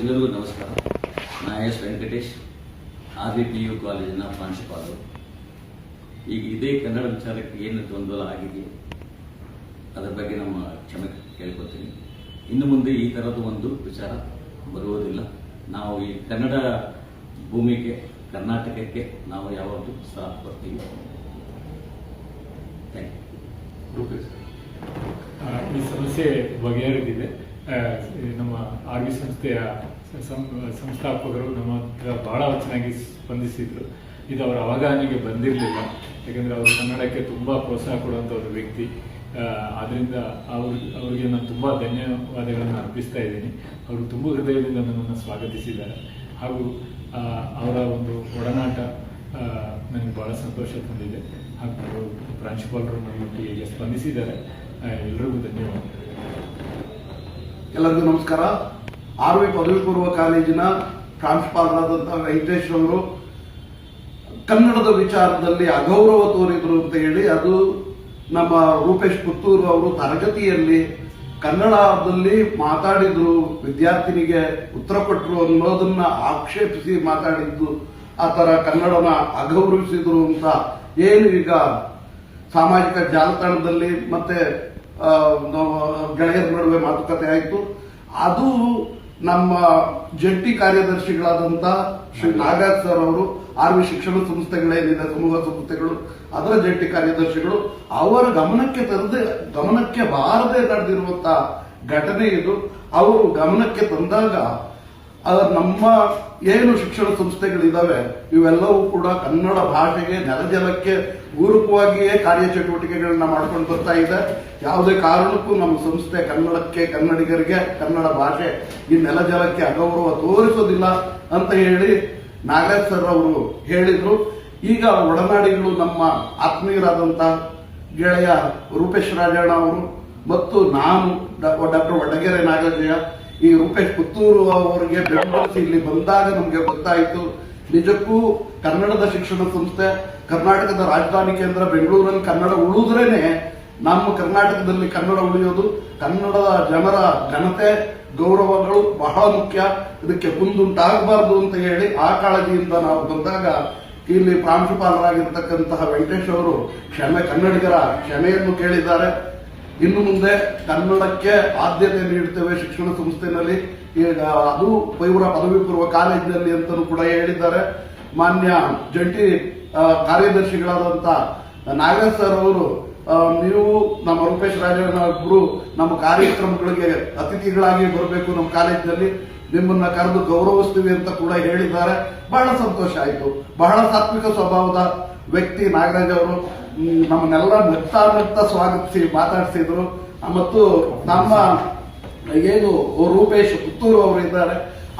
ಎಲ್ಲರಿಗೂ ನಮಸ್ಕಾರ. ನಾ S Venkatesh, R V P U ಕಾಲೇಜಿನ ಪ್ರಾಂಶುಪಾಲರು ಈಗ ಇದೇ ಕನ್ನಡ ವಿಚಾರಕ್ಕೆ ಏನು ಗೊಂದಲ ಆಗಿದೆ, ಅದರ ಬಗ್ಗೆ ನಮ್ಮ ಕ್ಷಮೆ ಕೇಳ್ಕೊತೀನಿ ಇನ್ನು ಮುಂದೆ ಈ ಥರದ ಒಂದು ವಿಚಾರ ಬರುವುದಿಲ್ಲ. ನಾವು ಈ ಕನ್ನಡ ಭೂಮಿಗೆ, ಕರ್ನಾಟಕಕ್ಕೆ ನಾವು ಯಾವತ್ತೂ ಸಾಥ್ ಕೊಡ್ತೀವಿ. ಥ್ಯಾಂಕ್ ಯು ಈ ಸಮಸ್ಯೆ ಬಗೆಹರಿದಿದೆ. ನಮ್ಮ ಆರ್ ವಿ ಸಂಸ್ಥೆಯ ಸಂಸ್ಥಾಪಕರು ನಮ್ಮ ಹತ್ರ ಬಹಳ ಚೆನ್ನಾಗಿ ಸ್ಪಂದಿಸಿದ್ರು. ಇದು ಅವರ ಅವಗಾಹನೆಗೆ ಬಂದಿರಲಿಲ್ಲ. ಯಾಕಂದ್ರೆ ಅವರು ಕನ್ನಡಕ್ಕೆ ತುಂಬಾ ಪ್ರೋತ್ಸಾಹ ಕೊಡುವಂಥ ಒಂದು ವ್ಯಕ್ತಿ. ಆದ್ದರಿಂದ ಅವ್ರ, ಅವರಿಗೆ ನಾನು ತುಂಬಾ ಧನ್ಯವಾದಗಳನ್ನು ಅರ್ಪಿಸ್ತಾ ಇದ್ದೀನಿ. ಅವರು ತುಂಬ ಹೃದಯದಿಂದ ನನ್ನನ್ನು ಸ್ವಾಗತಿಸಿದ್ದಾರೆ. ಹಾಗೂ ಅವರ ಒಂದು ಒಡನಾಟ ನನಗೆ ಬಹಳ ಸಂತೋಷ ತಂದಿದೆ. ಹಾಗೂ ಪ್ರಾಂಶುಪಾಲರು ನನ್ನೊಟ್ಟಿಗೆ ಸ್ಪಂದಿಸಿದ್ದಾರೆ ಎಲ್ರಿಗೂ ಧನ್ಯವಾದಗಳು. ಎಲ್ಲರಿಗೂ ನಮಸ್ಕಾರ. ಆರ್ ವಿ ಪದವಿ ಪೂರ್ವ ಕಾಲೇಜಿನ ಪ್ರಾಂಶುಪಾಲರಾದಂತಹ ವೆಂಕಟೇಶ್ ಅವರು ಕನ್ನಡದ ವಿಚಾರದಲ್ಲಿ ಅಗೌರವ ತೋರಿದ್ರು ಅಂತ ಹೇಳಿ ಅದು ನಮ್ಮ ರೂಪೇಶ್ ಪುತ್ತೂರು ಅವರು ತರಗತಿಯಲ್ಲಿ ಕನ್ನಡದಲ್ಲಿ ಮಾತಾಡಿದ್ರು, ವಿದ್ಯಾರ್ಥಿನಿಗೆ ಉತ್ತರ ಕೊಟ್ಟರು ಅನ್ನೋದನ್ನ ಆಕ್ಷೇಪಿಸಿ ಮಾತಾಡಿದ್ದು, ಆ ಥರ ಕನ್ನಡನ ಅಗೌರವಿಸಿದ್ರು ಅಂತ ಏನು ಈಗ ಸಾಮಾಜಿಕ ಜಾಲತಾಣದಲ್ಲಿ ಮತ್ತೆ ಗೆಳೆಯರ ನಡುವೆ ಮಾತುಕತೆ ಆಯಿತು. ಅದು ನಮ್ಮ ಜಂಟಿ ಕಾರ್ಯದರ್ಶಿಗಳಾದಂಥ ಶ್ರೀ ನಾಗರಾಜ್ ಸರ್ ಅವರು ಆರ್ ವಿ ಶಿಕ್ಷಣ ಸಂಸ್ಥೆಗಳೇನಿದೆ ಸಮೂಹ ಸಂಸ್ಥೆಗಳು ಅದರ ಜಂಟಿ ಕಾರ್ಯದರ್ಶಿಗಳು ಅವರ ಗಮನಕ್ಕೆ ತರದೆ ಗಮನಕ್ಕೆ ಬಾರದೆ ನಡೆದಿರುವಂತಹ ಘಟನೆ ಇದು. ಅವರು ಗಮನಕ್ಕೆ ತಂದಾಗ ಅದರ ನಮ್ಮ ಏನು ಶಿಕ್ಷಣ ಸಂಸ್ಥೆಗಳಿದ್ದಾವೆ ಇವೆಲ್ಲವೂ ಕೂಡ ಕನ್ನಡ ಭಾಷೆಗೆ, ನೆಲಜಲಕ್ಕೆ ಪೂರಕವಾಗಿಯೇ ಕಾರ್ಯಚಟುವಟಿಕೆಗಳನ್ನ ಮಾಡ್ಕೊಂಡು ಬರ್ತಾ ಇದೆ. ಯಾವುದೇ ಕಾರಣಕ್ಕೂ ನಮ್ಮ ಸಂಸ್ಥೆ ಕನ್ನಡಕ್ಕೆ, ಕನ್ನಡಿಗರಿಗೆ, ಕನ್ನಡ ಭಾಷೆ ಈ ನೆಲಜಲಕ್ಕೆ ಅಗೌರವ ತೋರಿಸೋದಿಲ್ಲ ಅಂತ ಹೇಳಿ ನಾಗರಾಜ್ ಸರ್ ಅವರು ಹೇಳಿದ್ರು. ಈಗ ಒಡನಾಡಿಗಳು ನಮ್ಮ ಆತ್ಮೀಯರಾದಂತಹ ಗೆಳೆಯ ರೂಪೇಶ್ ರಾಜಣ್ಣ ಅವರು ಮತ್ತು ನಾನು ಡಾಕ್ಟರ್ ವಡಗೆರೆ ನಾಗರಾಜಯ್ಯ ಈ ರೂಪೇಶ್ ಪುತ್ತೂರು ಅವರಿಗೆ ಬೆಂಬಲಿಸಿ ಇಲ್ಲಿ ಬಂದಾಗ ನಮಗೆ ಗೊತ್ತಾಯಿತು. ನಿಜಕ್ಕೂ ಕನ್ನಡದ ಶಿಕ್ಷಣ ಸಂಸ್ಥೆ, ಕರ್ನಾಟಕದ ರಾಜಧಾನಿ ಕೇಂದ್ರ ಬೆಂಗಳೂರಲ್ಲಿ ಕನ್ನಡ ಉಳಿದ್ರೇನೆ ನಮ್ಮ ಕರ್ನಾಟಕದಲ್ಲಿ ಕನ್ನಡ ಉಳಿಯೋದು. ಕನ್ನಡದ ಜನರ ಘನತೆ ಗೌರವಗಳು ಬಹಳ ಮುಖ್ಯ. ಇದಕ್ಕೆ ಕುಂದುಂಟಾಗಬಾರದು ಅಂತ ಹೇಳಿ ಆ ಕಾಳಜಿಯಿಂದ ನಾವು ಬಂದಾಗ ಇಲ್ಲಿ ಪ್ರಾಂಶುಪಾಲರಾಗಿರ್ತಕ್ಕಂತಹ ವೆಂಕಟೇಶ್ ಅವರು ಕ್ಷಮೆ ಕನ್ನಡಿಗರ ಕ್ಷಮೆಯನ್ನು ಕೇಳಿದ್ದಾರೆ. ಇನ್ನು ಮುಂದೆ ಕನ್ನಡಕ್ಕೆ ಆದ್ಯತೆ ನೀಡುತ್ತೇವೆ ಶಿಕ್ಷಣ ಸಂಸ್ಥೆನಲ್ಲಿ. ಈಗ ಅದು ಪೈವರ ಪದವಿ ಪೂರ್ವ ಕಾಲೇಜಿನಲ್ಲಿ ಅಂತಲೂ ಕೂಡ ಹೇಳಿದ್ದಾರೆ. ಮಾನ್ಯ ಜಂಟಿ ಕಾರ್ಯದರ್ಶಿಗಳಾದಂಥ ನಾಗರಾಜ್ ಸರ್ ಅವರು ನೀವು ನಮ್ಮ ರೂಪೇಶ್ ಒಬ್ರು ನಮ್ಮ ಕಾರ್ಯಕ್ರಮಗಳಿಗೆ ಅತಿಥಿಗಳಾಗಿ ಬರಬೇಕು ನಮ್ಮ ಕಾಲೇಜಿನಲ್ಲಿ. ನಿಮ್ಮನ್ನ ಕರೆದು ಗೌರವಿಸ್ತೀವಿ ಅಂತ ಕೂಡ ಹೇಳಿದ್ದಾರೆ. ಬಹಳ ಸಂತೋಷ ಆಯಿತು. ಬಹಳ ಸಾತ್ವಿಕ ಸ್ವಭಾವದ ವ್ಯಕ್ತಿ ನಾಗರಾಜ್ ಅವರು ನಮ್ಮನ್ನೆಲ್ಲ ಮುಕ್ತಾಮುಕ್ತ ಸ್ವಾಗತಿಸಿ ಮಾತಾಡಿಸಿದ್ರು. ಮತ್ತು ನಮ್ಮ ಏನು ರೂಪೇಶ್ ಪುತ್ತೂರು ಅವರು ಇದ್ದಾರೆ,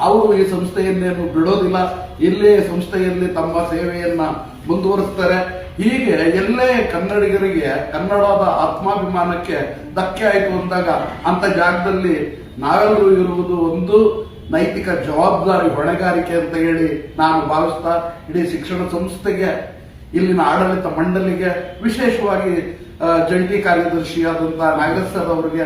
ಅವರು ಈ ಸಂಸ್ಥೆಯನ್ನೇನು ಬಿಡೋದಿಲ್ಲ. ಇಲ್ಲೇ ಸಂಸ್ಥೆಯಲ್ಲಿ ತಮ್ಮ ಸೇವೆಯನ್ನ ಮುಂದುವರಿಸ್ತಾರೆ. ಹೀಗೆ ಎಲ್ಲೇ ಕನ್ನಡಿಗರಿಗೆ ಕನ್ನಡದ ಆತ್ಮಾಭಿಮಾನಕ್ಕೆ ಧಕ್ಕೆ ಆಯಿತು ಅಂದಾಗ ಅಂತ ಜಾಗದಲ್ಲಿ ನಾವೆಲ್ಲರೂ ಇರುವುದು ಒಂದು ನೈತಿಕ ಜವಾಬ್ದಾರಿ ಹೊಣೆಗಾರಿಕೆ ಅಂತ ಹೇಳಿ ನಾನು ಭಾವಿಸ್ತಾ ಇಡೀ ಶಿಕ್ಷಣ ಸಂಸ್ಥೆಗೆ ಇಲ್ಲಿನ ಆಡಳಿತ ಮಂಡಳಿಗೆ ವಿಶೇಷವಾಗಿ ಜಂಟಿ ಕಾರ್ಯದರ್ಶಿಯಾದಂತಹ ನಾಗರಾಜ್ ಸರ್ ಅವರಿಗೆ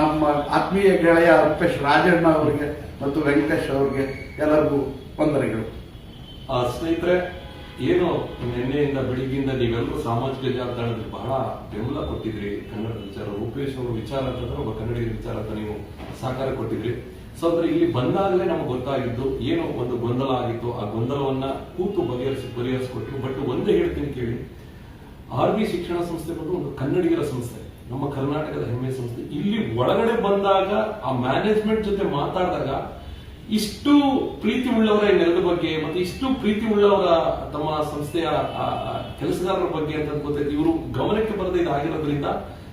ನಮ್ಮ ಆತ್ಮೀಯ ಗೆಳೆಯ ರೂಪೇಶ್ ರಾಜಣ್ಣ ಅವರಿಗೆ ಮತ್ತು ವೆಂಕಟೇಶ್ ಅವರಿಗೆ ಎಲ್ಲರಿಗೂ ವಂದನೆಗಳು. ಸ್ನೇಹಿತರೆ, ಏನು ನಿನ್ನೆಯಿಂದ ಬೆಳಿಗ್ಗೆಯಿಂದ ನೀವೆಲ್ಲರೂ ಸಾಮಾಜಿಕ ಜಾಲತಾಣದಲ್ಲಿ ಬಹಳ ಬೆಂಬಲ ಕೊಟ್ಟಿದ್ರಿ ಕನ್ನಡ ವಿಚಾರ, ರೂಪೇಶ್ ಅವರು ವಿಚಾರ ಅಂತಂದ್ರೆ ಒಬ್ಬ ಕನ್ನಡಿಗರ ವಿಚಾರ ಅಂತ ನೀವು ಸಹಕಾರ ಕೊಟ್ಟಿದ್ರಿ ಸೊ ಅಂದ್ರೆ ಇಲ್ಲಿ ಬಂದಾಗಲೇ ನಮ್ಗೆ ಗೊತ್ತಾಗಿದ್ದು, ಏನೋ ಒಂದು ಗೊಂದಲ ಆಗಿತ್ತು. ಆ ಗೊಂದಲವನ್ನ ಕೂತು ಬಗೆಹರಿಸಿ, ಬಗೆಹರಿಸಿಕೊಟ್ಟು, ಬಟ್ ಒಂದೇ ಹೇಳ್ತೀನಿ ಕೇಳಿ. ಆರ್ ಬಿ ಶಿಕ್ಷಣ ಸಂಸ್ಥೆ ಬಂದು ಒಂದು ಕನ್ನಡಿಗರ ಸಂಸ್ಥೆ, ನಮ್ಮ ಕರ್ನಾಟಕದ ಹೆಮ್ಮೆ ಸಂಸ್ಥೆ. ಇಲ್ಲಿ ಒಳಗಡೆ ಬಂದಾಗ, ಆ ಮ್ಯಾನೇಜ್ಮೆಂಟ್ ಜೊತೆ ಮಾತಾಡಿದಾಗ, ಇಷ್ಟು ಪ್ರೀತಿ ಉಳ್ಳವರ ನೆಲದ ಬಗ್ಗೆ ಮತ್ತೆ ಇಷ್ಟು ಪ್ರೀತಿ ಉಳ್ಳವರ ತಮ್ಮ ಸಂಸ್ಥೆಯ ಕೆಲಸಗಾರರ ಬಗ್ಗೆ ಅಂತ ಗೊತ್ತಾಯ್ತು ಇವರು ಗಮನಕ್ಕೆ ಬರದೇ ಇದಾಗಿರೋದ್ರಿಂದ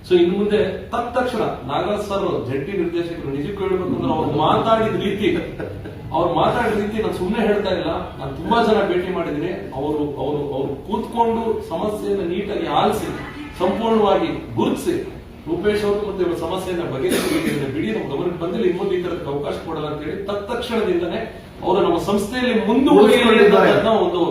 ಸೊ ಇನ್ನು ಮುಂದೆ ತಕ್ಷಣ ನಾಗರಾಜ್ ಸರ್ ಜಂಟಿ ನಿರ್ದೇಶಕರು ನಿಜಕ್ಕೂ ಹೇಳ್ಬೇಕಂದ್ರೆ ಅವ್ರು ಮಾತಾಡಿದ ರೀತಿ ಅವ್ರು ಮಾತಾಡಿದ ರೀತಿ ನಾನು ಸುಮ್ಮನೆ ಹೇಳ್ತಾ ಇಲ್ಲ. ನಾನು ತುಂಬಾ ಜನ ಭೇಟಿ ಮಾಡಿದ್ದೀನಿ. ಅವರು ಅವರು ಅವರು ಕೂತ್ಕೊಂಡು ಸಮಸ್ಯೆಯನ್ನು ನೀಟಾಗಿ ಆಲಿಸಿ ಸಂಪೂರ್ಣವಾಗಿ ಗುರುತಿಸಿ ರೂಪೇಶ್ ಅವರು ಮತ್ತೆ ಇವರ ಸಮಸ್ಯೆಯನ್ನ ಬಗೆಹರಿಸಿದ್ರೆ ಬಿಡಿ ನಮ್ಮ ಗಮನಕ್ಕೆ ಬಂದಿಲ್ಲ. ಇನ್ನು ಈ ತರಕ್ಕೆ ಅವಕಾಶ ಕೊಡಲ್ಲ ಅಂತ ಹೇಳಿ ತತ್ಕ್ಷಣದಿಂದನೇ ಅವರು ನಮ್ಮ ಸಂಸ್ಥೆಯಲ್ಲಿ ಮುಂದುವರಿಯಲಿ ಅನ್ನೋ ಒಂದು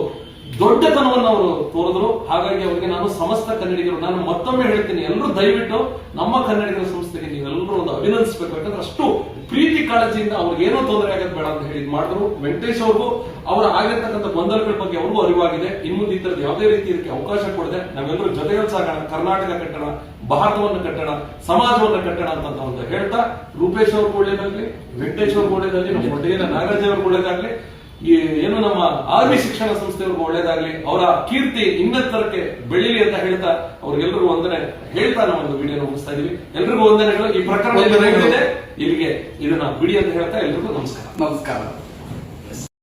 ದೊಡ್ಡತನವನ್ನು ಅವರು ತೋರಿದ್ರು. ಹಾಗಾಗಿ ಅವರಿಗೆ ನಾನು ಸಮಸ್ತ ಕನ್ನಡಿಗರು, ನಾನು ಮತ್ತೊಮ್ಮೆ ಹೇಳ್ತೀನಿ, ಎಲ್ಲರೂ ದಯವಿಟ್ಟು ನಮ್ಮ ಕನ್ನಡಿಗರ ಸಂಸ್ಥೆಗೆ ನೀವೆಲ್ಲರೂ ಒಂದು ಅಭಿನಂದಿಸಬೇಕು. ಯಾಕಂದ್ರೆ ಅಷ್ಟು ಪ್ರೀತಿ ಕಾಳಜಿಯಿಂದ ಅವ್ರಿಗೆ ಏನೋ ತೊಂದರೆ ಆಗೋದು ಬೇಡ ಅಂತ ಹೇಳಿ ಮಾಡಿದ್ರು. ವೆಂಕಟೇಶ್ ಅವ್ರಿಗೂ ಅವರ ಆಗಿರ್ತಕ್ಕಂಥ ಗೊಂದಲಗಳ ಬಗ್ಗೆ ಅವ್ರಿಗೂ ಅರಿವಾಗಿದೆ. ಇನ್ಮುಂದೆ ಈ ಯಾವುದೇ ರೀತಿ ಇದಕ್ಕೆ ಅವಕಾಶ ಕೊಡದೆ ನಾವೆಲ್ಲರೂ ಜೊತೆಗೆ ಸಾಗೋಣ. ಕರ್ನಾಟಕ ಕಟ್ಟಣ ಭಾರತವನ್ನು ಕಟ್ಟಣ ಸಮಾಜವನ್ನು ಕಟ್ಟಣ ಅಂತ ಹೇಳ್ತಾ, ರೂಪೇಶ್ ಕೂಡಲೇ ಒಳ್ಳೇದಾಗ್ಲಿ ವೆಂಕಟೇಶ್ ಕೂಡಲೇ ಒಳ್ಳೇದಾಗ್ಲಿ ನಮ್ಮ ಒಡೆಯನ ನಾಗರಾಜ್ ಕೂಡಲೇ ಒಳ್ಳೇದಾಗ್ಲಿ ಈ ಏನು ನಮ್ಮ ಆರ್ಮಿ ಶಿಕ್ಷಣ ಸಂಸ್ಥೆಯವ್ರಿಗೂ ಒಳ್ಳೇದಾಗ್ಲಿ ಅವರ ಕೀರ್ತಿ ಇನ್ನೆತ್ತರಕ್ಕೆ ಬೆಳೀಲಿ ಅಂತ ಹೇಳ್ತಾ ಅವ್ರಿಗೆಲ್ಲರಿಗೂ ವಂದನೆ ಹೇಳ್ತಾ ನಾವು ಒಂದು ವಿಡಿಯೋ ಮುಗಿಸ್ತಾ ಇದೀವಿ. ಎಲ್ರಿಗೂ ವಂದನೆಗಳು. ಈ ಪ್ರಕರಣ ಇಲ್ಲಿಗೆ ಇದನ್ನ ಬಿಡಿ ಅಂತ ಹೇಳ್ತಾ ಎಲ್ರಿಗೂ ನಮಸ್ಕಾರ. ನಮಸ್ಕಾರ.